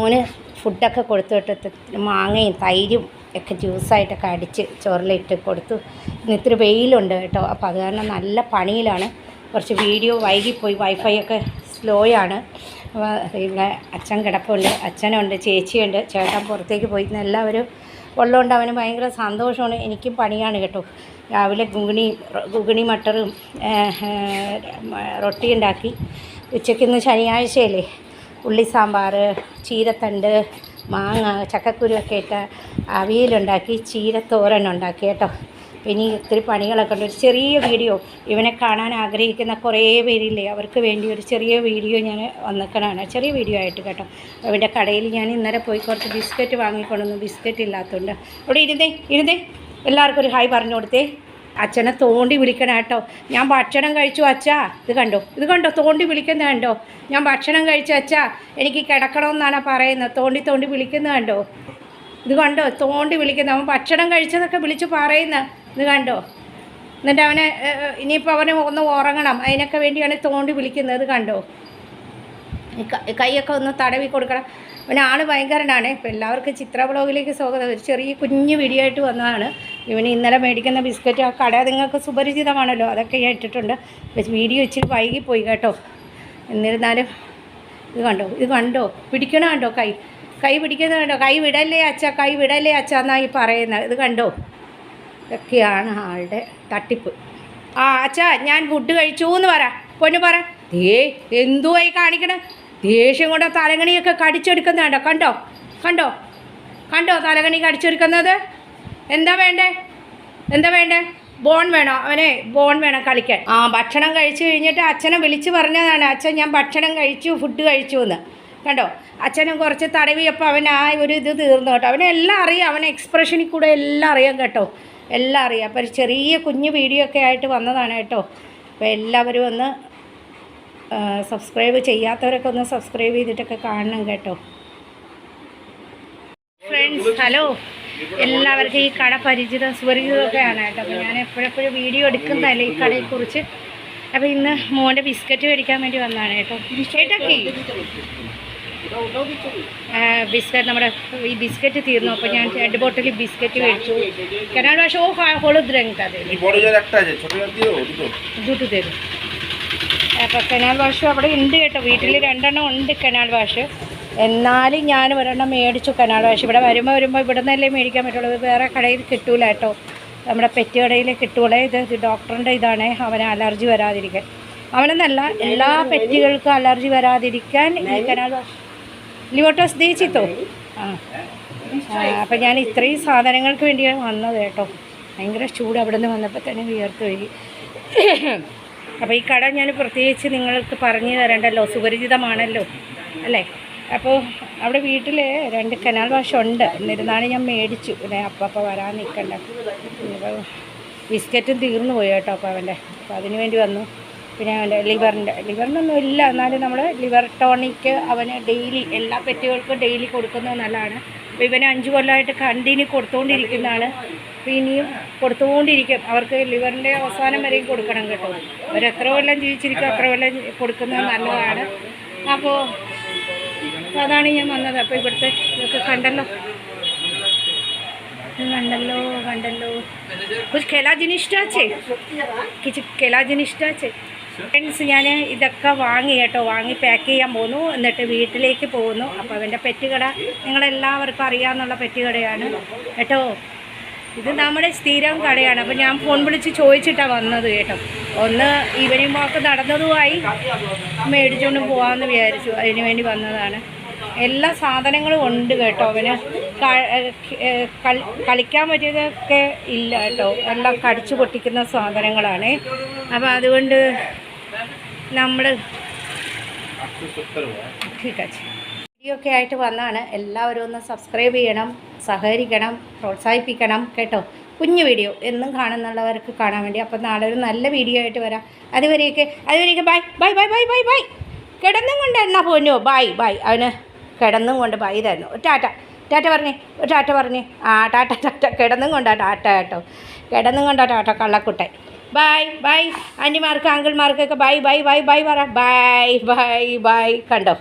മോന് ഫുഡൊക്കെ കൊടുത്തു വിട്ടിട്ട് മാങ്ങയും തൈരും ഒക്കെ ജ്യൂസായിട്ടൊക്കെ അടിച്ച് ചോറിലിട്ട് കൊടുത്തു. ഇന്ന് ഇത്തിരി വെയിലുണ്ട് കേട്ടോ. അപ്പോൾ അത് കാരണം നല്ല പണിയിലാണ്. കുറച്ച് വീഡിയോ വൈകിപ്പോയി. വൈഫൈ ഒക്കെ സ്ലോയാണ്. അപ്പോൾ ഇവിടെ അച്ഛൻ കിടപ്പുണ്ട്. അച്ഛനുണ്ട് ചേച്ചിയുണ്ട്. ചേട്ടൻ പുറത്തേക്ക് പോയി. എല്ലാവരും ഉള്ളതുകൊണ്ട് അവന് ഭയങ്കര സന്തോഷമാണ്. എനിക്കും പണിയാണ് കേട്ടോ. രാവിലെ ഗുഗിണി ഗുഗിണി മട്ടറും റൊട്ടി ഉണ്ടാക്കി. ഉച്ചയ്ക്ക് ഇന്ന് ശനിയാഴ്ചയല്ലേ. ഉള്ളി സാമ്പാർ ചീരത്തണ്ട് മാങ്ങ ചക്കക്കുരുവൊക്കെ ഇട്ട് അവിയലുണ്ടാക്കി ചീരത്തോരൻ ഉണ്ടാക്കി കേട്ടോ. ഇനി ഒത്തിരി പണികളൊക്കെ ഉണ്ട്. ഒരു ചെറിയ വീഡിയോ. ഇവനെ കാണാൻ ആഗ്രഹിക്കുന്ന കുറേ പേരില്ലേ അവർക്ക് വേണ്ടി ഒരു ചെറിയ വീഡിയോ ഞാൻ വന്നിക്കണാണ് ചെറിയ വീഡിയോ ആയിട്ട് കേട്ടോ. അവന്റെ കടയിൽ ഞാൻ ഇന്നലെ പോയി കുറച്ച് ബിസ്ക്കറ്റ് വാങ്ങിക്കൊണ്ടുവന്നു. ബിസ്ക്കറ്റ് ഇല്ലാത്തതുകൊണ്ട്. അവിടെ ഇരുന്നേ ഇരുന്നേ. എല്ലാവർക്കും ഒരു ഹായ് പറഞ്ഞു കൊടുത്തേ. അച്ഛനെ തോണ്ടി വിളിക്കണം കേട്ടോ. ഞാൻ ഭക്ഷണം കഴിച്ചു അച്ഛാ. ഇത് കണ്ടോ? ഇത് കണ്ടോ? തോണ്ടി വിളിക്കുന്നത് കണ്ടോ? ഞാൻ ഭക്ഷണം കഴിച്ചു അച്ഛാ. എനിക്ക് കിടക്കണമെന്നാണ് പറയുന്നത്. തോണ്ടി തോണ്ടി വിളിക്കുന്നത് കണ്ടോ? ഇത് കണ്ടോ? തോണ്ടി വിളിക്കുന്ന അവൻ ഭക്ഷണം കഴിച്ചതൊക്കെ വിളിച്ച് പറയുന്ന ഇത് കണ്ടോ? എന്നിട്ട് അവനെ ഇനിയിപ്പോൾ അവനെ ഒന്ന് ഉറങ്ങണം. അതിനൊക്കെ വേണ്ടിയാണ് തോണ്ടി വിളിക്കുന്നത് കണ്ടോ? കൈയൊക്കെ ഒന്ന് തടവി കൊടുക്കണം. പിന്നെ ആൾ ഭയങ്കരനാണ്. ഇപ്പം എല്ലാവർക്കും ചിത്ര ബ്ലോഗിലേക്ക് സ്വാഗതം. ഒരു ചെറിയ കുഞ്ഞു വീഡിയോ ആയിട്ട് വന്നതാണ്. ഇവന് ഇന്നലെ മേടിക്കുന്ന ബിസ്ക്കറ്റ് ആ കട നിങ്ങൾക്ക് സുപരിചിതമാണല്ലോ. അതൊക്കെ ഞാൻ ഇട്ടിട്ടുണ്ട്. വീഡിയോ ഇച്ചിരി വൈകിപ്പോയി കേട്ടോ. എന്നിരുന്നാലും ഇത് കണ്ടോ? ഇത് കണ്ടോ? പിടിക്കണ കണ്ടോ കൈ? കൈ പിടിക്കുന്നത് കണ്ടോ? കൈ വിടല്ലേ അച്ഛ? കൈ വിടല്ലേ അച്ഛ എന്നായി പറയുന്നത്? ഇത് കണ്ടോ? ഇതൊക്കെയാണ് ആളുടെ തട്ടിപ്പ്. ആ അച്ഛ ഞാൻ ഫുഡ് കഴിച്ചു എന്ന് പറ. പൊന്നു പറ. ദേ എന്തുവായി കാണിക്കണേ? ദേഷ്യം കൊണ്ട് തലകണിയൊക്കെ കടിച്ചെടുക്കുന്നുണ്ടോ കണ്ടോ? കണ്ടോ? കണ്ടോ തലകണി കടിച്ചെടുക്കുന്നത് എന്താ വേണ്ടേ? എന്താ വേണ്ടേ? ബോൺ വേണോ? അവനെ ബോൺ വേണം കളിക്കാൻ. ആ ഭക്ഷണം കഴിച്ചു കഴിഞ്ഞിട്ട് അച്ഛനെ വിളിച്ച് പറഞ്ഞതാണ്. അച്ഛൻ ഞാൻ ഭക്ഷണം കഴിച്ചു ഫുഡ് കഴിച്ചു എന്ന് കണ്ടോ? അച്ഛനും കുറച്ച് തടവിയപ്പോൾ അവൻ ആ ഒരു ഇത് തീർന്നു കേട്ടോ. അവനെല്ലാം അറിയാം. അവനെ എക്സ്പ്രഷനിൽ കൂടെ എല്ലാം അറിയാം കേട്ടോ. എല്ലാം അറിയാം. അപ്പോൾ ഒരു ചെറിയ കുഞ്ഞു വീഡിയോ ഒക്കെ ആയിട്ട് വന്നതാണ് കേട്ടോ. അപ്പോൾ എല്ലാവരും ഒന്ന് സബ്സ്ക്രൈബ് ചെയ്യാത്തവരൊക്കെ ഒന്ന് സബ്സ്ക്രൈബ് ചെയ്തിട്ടൊക്കെ കാണണം കേട്ടോ ഫ്രണ്ട്സ് ഹലോ എല്ലാവർക്കും ഈ കട പരിചിതം സുപരിചിതമൊക്കെയാണ് കേട്ടോ അപ്പോൾ ഞാൻ എപ്പോഴെപ്പോഴും വീഡിയോ എടുക്കുന്നതല്ലേ ഈ കടയെക്കുറിച്ച് അപ്പോൾ ഇന്ന് മോൻ്റെ ബിസ്ക്കറ്റ് മേടിക്കാൻ വേണ്ടി വന്നതാണ് കേട്ടോ ചേട്ടൊക്കെ ബിസ്ക്കറ്റ് നമ്മുടെ ഈ ബിസ്ക്കറ്റ് തീർന്നു അപ്പോൾ ഞാൻ രണ്ട് ബോട്ടിൽ ബിസ്ക്കറ്റ് മേടിച്ചു কেনার বাসা ও হলুদ রঙটা দেবে এই বড় জার একটা আছে ছোট জার দিও দুটো দুটো തരും അപ്പോൾ കനാൽ വാഷ് അവിടെ ഉണ്ട് കേട്ടോ. വീട്ടിൽ രണ്ടെണ്ണം ഉണ്ട് കനാൽ വാഷ്. എന്നാലും ഞാൻ ഒരെണ്ണം മേടിച്ചു കനാൽ വാഷ്. ഇവിടെ വരുമ്പോൾ വരുമ്പോൾ ഇവിടെ നിന്നല്ലേ മേടിക്കാൻ പറ്റുള്ളൂ. വേറെ കടയിൽ കിട്ടൂല കേട്ടോ. നമ്മുടെ പെറ്റ് കടയിൽ കിട്ടൂല. ഇത് ഡോക്ടറിന്റെ ഇതാണ്. അവന് അലർജി വരാതിരിക്കാൻ. അവനെന്നല്ല എല്ലാ പെറ്റുകൾക്കും അലർജി വരാതിരിക്കാൻ ഈ കനാൽ വാഷ്. ലിവോട്ടോസ് ദീച്ചിത്തോ ആ. അപ്പം ഞാൻ ഇത്രയും സാധനങ്ങൾക്ക് വേണ്ടിയാണ് വന്നത് കേട്ടോ. ഭയങ്കര ചൂട് അവിടെ നിന്ന് വന്നപ്പോൾ തന്നെ വിയർത്ത് ഒഴുകി അപ്പോൾ ഈ കട ഞാൻ പ്രത്യേകിച്ച് നിങ്ങൾക്ക് പറഞ്ഞു തരണ്ടല്ലോ സുപരിചിതമാണല്ലോ അല്ലേ? അപ്പോൾ അവിടെ വീട്ടിൽ രണ്ട് കനാൽ വാഷ് ഉണ്ട് എന്നിരുന്നാലും ഞാൻ മേടിച്ചു. പിന്നെ അപ്പം അപ്പം വരാൻ നിൽക്കണ്ട അപ്പോൾ ബിസ്ക്കറ്റും തീർന്നു പോയി കേട്ടോ അപ്പോൾ അവന്റെ. അപ്പോൾ അതിന് വേണ്ടി വന്നു. പിന്നെ അവന്റെ ലിവറിന്റെ ലിവറിനൊന്നും ഇല്ല. എന്നാലും നമ്മൾ ലിവർ ടോണിക്ക് അവന് ഡെയിലി എല്ലാ പെറ്റുകൾക്കും ഡെയിലി കൊടുക്കുന്നത് നല്ലതാണ്. അപ്പോൾ ഇവനെ അഞ്ച് കൊല്ലമായിട്ട് കണ്ടിന്യൂ കൊടുത്തുകൊണ്ടിരിക്കുന്നതാണ് അപ്പോൾ ഇനിയും കൊടുത്തുകൊണ്ടിരിക്കും. അവർക്ക് ലിവറിന്റെ അവസാനം വരെയും കൊടുക്കണം കേട്ടോ. അവരെത്ര കൊല്ലം ജീവിച്ചിരിക്കും അത്ര കൊല്ലം കൊടുക്കുന്നത് നല്ലതാണ്. അപ്പോൾ അതാണ് ഞാൻ വന്നത്. അപ്പോൾ ഇവിടുത്തെ ഇതൊക്കെ കണ്ടല്ലോ. കണ്ടല്ലോ കണ്ടല്ലോ. കുറച്ച് കെലാജിനിഷ്ടാച്ചേ. കുറച്ച് ഫ്രണ്ട്സ് ഞാൻ ഇതൊക്കെ വാങ്ങി കേട്ടോ. വാങ്ങി പാക്ക് ചെയ്യാൻ പോന്നു. എന്നിട്ട് വീട്ടിലേക്ക് പോകുന്നു അപ്പോൾ അവന്റെ പെറ്റുകട നിങ്ങളെല്ലാവർക്കും അറിയാമെന്നുള്ള പെറ്റുകടയാണ് കേട്ടോ. ഇത് നമ്മുടെ സ്ഥിരം കടയാണ്. അപ്പം ഞാൻ ഫോൺ വിളിച്ച് ചോദിച്ചിട്ടാണ് വന്നത് കേട്ടോ. ഒന്ന് ഈവനിങ് വാക്ക് നടന്നതുമായി മേടിച്ചുകൊണ്ട് പോകാമെന്ന് വിചാരിച്ചു. അതിന് വേണ്ടി വന്നതാണ്. എല്ലാ സാധനങ്ങളും ഉണ്ട് കേട്ടോ. അവന് കളിക്കാൻ പറ്റിയതൊക്കെ ഇല്ല കേട്ടോ. എല്ലാം കടിച്ചു പൊട്ടിക്കുന്ന സാധനങ്ങളാണ്. അപ്പം അതുകൊണ്ട് നമ്മൾ ഠീക്കാച്ചു ഒക്കെ ആയിട്ട് വന്നാണ്. എല്ലാവരും ഒന്ന് സബ്സ്ക്രൈബ് ചെയ്യണം സഹകരിക്കണം പ്രോത്സാഹിപ്പിക്കണം കേട്ടോ. കുഞ്ഞു വീഡിയോ എന്നും കാണുന്നുള്ളവർക്ക് കാണാൻ വേണ്ടി. അപ്പം നാളെ ഒരു നല്ല വീഡിയോ ആയിട്ട് വരാം. അതുവരെയൊക്കെ അതുവരെയൊക്കെ bye bye bye bye bye bye കിടന്നും കൊണ്ട് എന്നാ പോന്നോ? ബൈ ബൈ അവന് കിടന്നും കൊണ്ട് ബൈ തരുന്നു. ടാറ്റ ടാറ്റ പറഞ്ഞേ ടാറ്റ പറഞ്ഞേ. ആ ടാറ്റ ടാറ്റ കിടന്നും കൊണ്ടാ ടാറ്റ കേട്ടോ. കിടന്നും കൊണ്ടാ ടാറ്റ കള്ളക്കുട്ടെ ബൈ ബൈ ആന്റിമാർക്ക് അങ്കിൾമാർക്കൊക്കെ ബൈ ബൈ ബൈ ബൈ പറ. ബൈ ബൈ ബൈ കണ്ടോ?